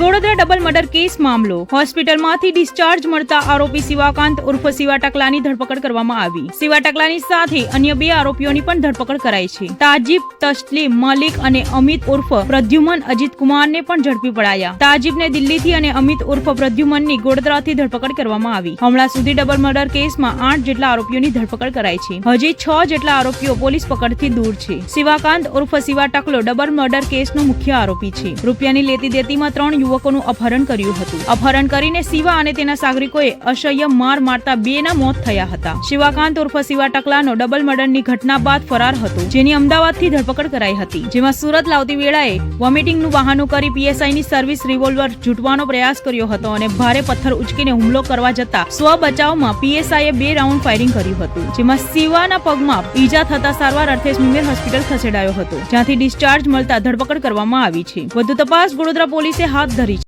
ગોળોદરા double murder case મામલો. હોસ્પિટલમાંથી discharge મળતા આરોપી શિવાકાંત ઉર્ફ શિવા ટકલાની ધરપકડ કરવામાં આવી. શિવા ટકલાની સાથે અન્ય બે આરોપીઓની પણ ધરપકડ કરાઈ છે. તાજીબ તસ્લીમ મલિક અને અમિત ઉર્ફ પ્રદ્યુમન અજીત કુમારને પણ ઝડપી પડાયા. તાજીબને દિલ્હીથી અને અમિત ઉર્ફ પ્રદ્યુમનની ગોડદરાથી ધરપકડ કરવામાં આવી. હમણાં સુધી ડબલ મર્ડર કેસમાં આઠ જેટલા આરોપીઓની ધરપકડ કરાઈ છે. હજી છ જેટલા આરોપીઓ પોલીસ પકડથી દૂર છે. શિવાકાંત ઉર્ફ શિવા ટકલો ડબલ મર્ડર કેસનો મુખ્ય આરોપી છે. રૂપિયાની લેતી દેતીમાં ત્રણ યુવકોનું અપહરણ કર્યું હતું. અપહરણ કરીને શિવા અને તેના સાગરિકોએ અસહ્ય માર મારતા બેના મોત થયા હતા. શિવાકાંત ઉર્ફ શિવા ટકલાનો ડબલ મર્ડરની ઘટના બાદ ફરાર હતો, જેની અમદાવાદથી ધરપકડ કરાઈ હતી. જેમાં સુરત લાવતી વેળાએ વોમિટિંગનું બહાનું કરી પીએસઆઈની સર્વિસ રિવોલ્વર જૂટવાનો પ્રયાસ કર્યો હતો અને ભારે પથ્થર ઉચકીને હુમલો કરવા જતા સ્વ બચાવમાં પીએસઆઈએ બે રાઉન્ડ ફાયરિંગ કર્યું હતું, જેમાં શિવાના પગમાં ઈજા થતા સારવાર અર્થે સ્મીમેર હોસ્પિટલ ખસેડાયો હતો, જ્યાંથી ડિસ્ચાર્જ મળતા ધરપકડ કરવામાં આવી છે. વધુ તપાસ વડોદરા પોલીસે હાથ ધરી છે